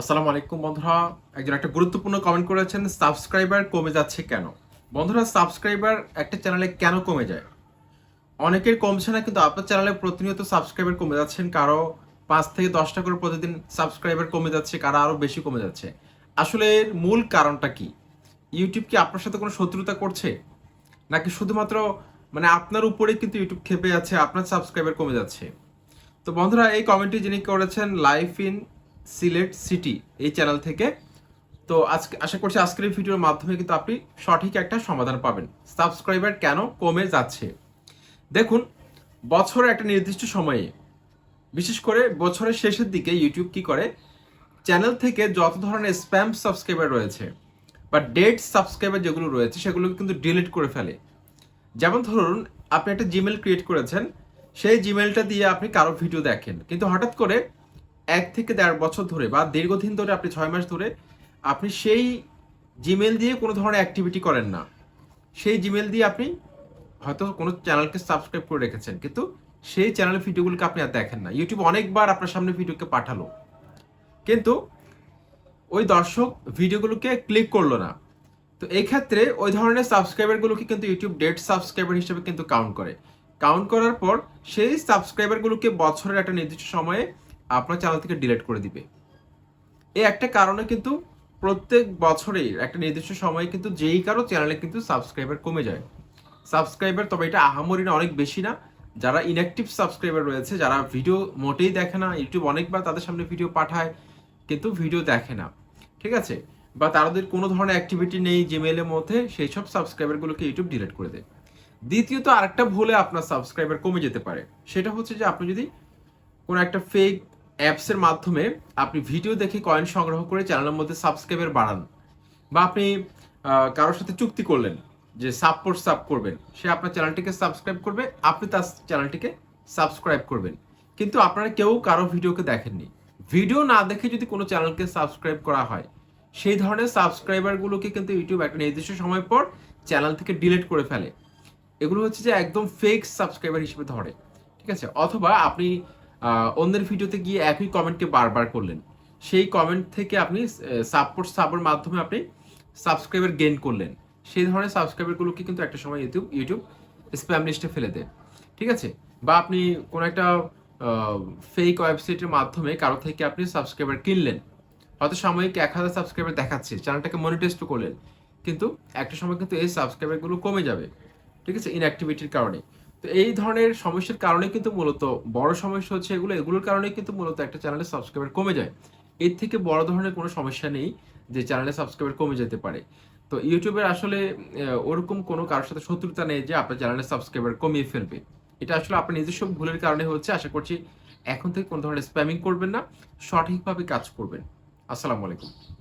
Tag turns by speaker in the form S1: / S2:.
S1: আসসালামু আলাইকুম বন্ধুরা। একজন একটা গুরুত্বপূর্ণ কমেন্ট করেছেন সাবস্ক্রাইবার কমে যাচ্ছে কেন? বন্ধুরা সাবস্ক্রাইবার একটা চ্যানেলে কেন কমে যায়? অনেকের কমছে না, কিন্তু আপনার চ্যানেলে প্রতিনিয়ত সাবস্ক্রাইবার কমে যাচ্ছেন। কারও পাঁচ থেকে দশটা করে প্রতিদিন সাবস্ক্রাইবার কমে যাচ্ছে, কারও আরও বেশি কমে যাচ্ছে। আসলে এর মূল কারণটা কি? ইউটিউব কি আপনার সাথে কোনো শত্রুতা করছে? নাকি শুধুমাত্র মানে আপনার উপরে কিন্তু ইউটিউব খেপে যাচ্ছে আপনার সাবস্ক্রাইবার কমে যাচ্ছে? তো বন্ধুরা, এই কমেন্টটি যিনি করেছেন লাইফ ইন সিলেট সিটি এই চ্যানেল থেকে। তো আজকে, আশা করছি আজকের এই ভিডিওর মাধ্যমে কিন্তু আপনি সঠিক একটা সমাধান পাবেন। সাবস্ক্রাইবার কেন কমে যাচ্ছে? দেখুন বছরের একটা নির্দিষ্ট সময়ে, বিশেষ করে বছরের শেষের দিকে ইউটিউব কি করে? চ্যানেল থেকে যত ধরনের স্প্যাম সাবস্ক্রাইবার রয়েছে বা ডেড সাবস্ক্রাইবার যেগুলো রয়েছে, সেগুলোকে কিন্তু ডিলিট করে ফেলে। যেমন ধরুন, আপনি একটা জিমেল ক্রিয়েট করেছেন, সেই জিমেলটা দিয়ে আপনি কারও ভিডিও দেখেন। কিন্তু হঠাৎ করে এক থেকে দেড় বছর ধরে বা দীর্ঘদিন ধরে আপনি ছয় মাস ধরে আপনি সেই জিমেল দিয়ে কোনো ধরনের অ্যাক্টিভিটি করেন না। সেই জিমেল দিয়ে আপনি হয়তো কোনো চ্যানেলকে সাবস্ক্রাইব করে রেখেছেন, কিন্তু সেই চ্যানেলের ভিডিওগুলোকে আপনি আর দেখেন না। ইউটিউব অনেকবার আপনার সামনে ভিডিওকে পাঠালো, কিন্তু ওই দর্শক ভিডিওগুলোকে ক্লিক করল না। তো এই ক্ষেত্রে ওই ধরনের সাবস্ক্রাইবারগুলোকে কিন্তু ইউটিউব ডেড সাবস্ক্রাইবার হিসেবে কিন্তু কাউন্ট করে। কাউন্ট করার পর সেই সাবস্ক্রাইবারগুলোকে বছরের একটা নির্দিষ্ট সময়ে আপনার চ্যানেল থেকে ডিলেট করে দিবে। এই একটা কারণে কিন্তু প্রত্যেক বছরেই একটা নির্দিষ্ট সময়ে কিন্তু যেই কারও চ্যানেলে কিন্তু সাবস্ক্রাইবার কমে যায়। সাবস্ক্রাইবার তবে এটা আহামরি না, অনেক বেশি না। যারা ইনঅ্যাক্টিভ সাবস্ক্রাইবার রয়েছে, যারা ভিডিও মোটেই দেখে না ইউটিউব অনেকবার তাদের সামনে ভিডিও পাঠায়, কিন্তু ভিডিও দেখে না। ঠিক আছে? বা তাদের কোনো ধরনের অ্যাক্টিভিটি নেই জিমেলের মধ্যে, সেই সব সাবস্ক্রাইবারগুলোকে ইউটিউব ডিলিট করে দেয়। দ্বিতীয়ত আরেকটা ভুলে আপনার সাবস্ক্রাইবার কমে যেতে পারে। সেটা হচ্ছে যে আপনি যদি কোনো একটা ফেক অ্যাপসের মাধ্যমে আপনি ভিডিও দেখে কয়েন সংগ্রহ করে চ্যানেলের মধ্যে সাবস্ক্রাইবার বাড়ান বা আপনি কারোর সাথে চুক্তি করলেন যে সাপোর্ট সাব করবেন, সে আপনার চ্যানেলটিকে সাবস্ক্রাইব করবে, আপনি তার চ্যানেলটিকে সাবস্ক্রাইব করবেন। কিন্তু আপনারা কেউ কারও ভিডিওকে দেখেননি। ভিডিও না দেখে যদি কোনো চ্যানেলকে সাবস্ক্রাইব করা হয়, সেই ধরনের সাবস্ক্রাইবারগুলোকে কিন্তু ইউটিউব একটা নির্দিষ্ট সময় পর চ্যানেল থেকে ডিলিট করে ফেলে। এগুলো হচ্ছে যে একদম ফেক সাবস্ক্রাইবার হিসেবে ধরে, ঠিক আছে? অথবা আপনি অন্যের ভিডিওতে গিয়ে একই কমেন্টকে বারবার করলেন। সেই কমেন্ট থেকে আপনি সাপোর্ট সাবের মাধ্যমে আপনি সাবস্ক্রাইবার গেইন করলেন। সেই ধরনের সাবস্ক্রাইবারগুলোকে কিন্তু একটা সময় ইউটিউব ইউটিউব স্প্যাম লিস্টে ফেলে দেয়। ঠিক আছে? বা আপনি কোনো একটা ফেক ওয়েবসাইটের মাধ্যমে কারও থেকে আপনি সাবস্ক্রাইবার কিনলেন। হয়তো সাময়িক এক হাজার সাবস্ক্রাইবার দেখাচ্ছে চ্যানেলটাকে মনিটাইজড করলেন। কিন্তু একটা সময় কিন্তু এই সাবস্ক্রাইবারগুলো কমে যাবে। ঠিক আছে? ইনঅ্যাক্টিভিটির কারণে। তো এই ধরনের সমস্যার কারণে কিন্তু মূলত, বড় সমস্যা হচ্ছে এগুলো, এগুলোর কারণে কিন্তু মূলত একটা চ্যানেলের সাবস্ক্রাইবার কমে যায়। এর থেকে বড় ধরনের কোনো সমস্যা নেই যে চ্যানেলের সাবস্ক্রাইবার কমে যেতে পারে। তো ইউটিউবের আসলে ওরকম কোনো কারোর সাথে শত্রুতা নেই যে আপনার চ্যানেলের সাবস্ক্রাইবার কমিয়ে ফেলবে। এটা আসলে আপনার নিজস্ব ভুলের কারণে হচ্ছে, আশা করছি এখন থেকে কোনো ধরনের স্প্যামিং করবেন না, সঠিকভাবে কাজ করবেন। আসসালামু আলাইকুম।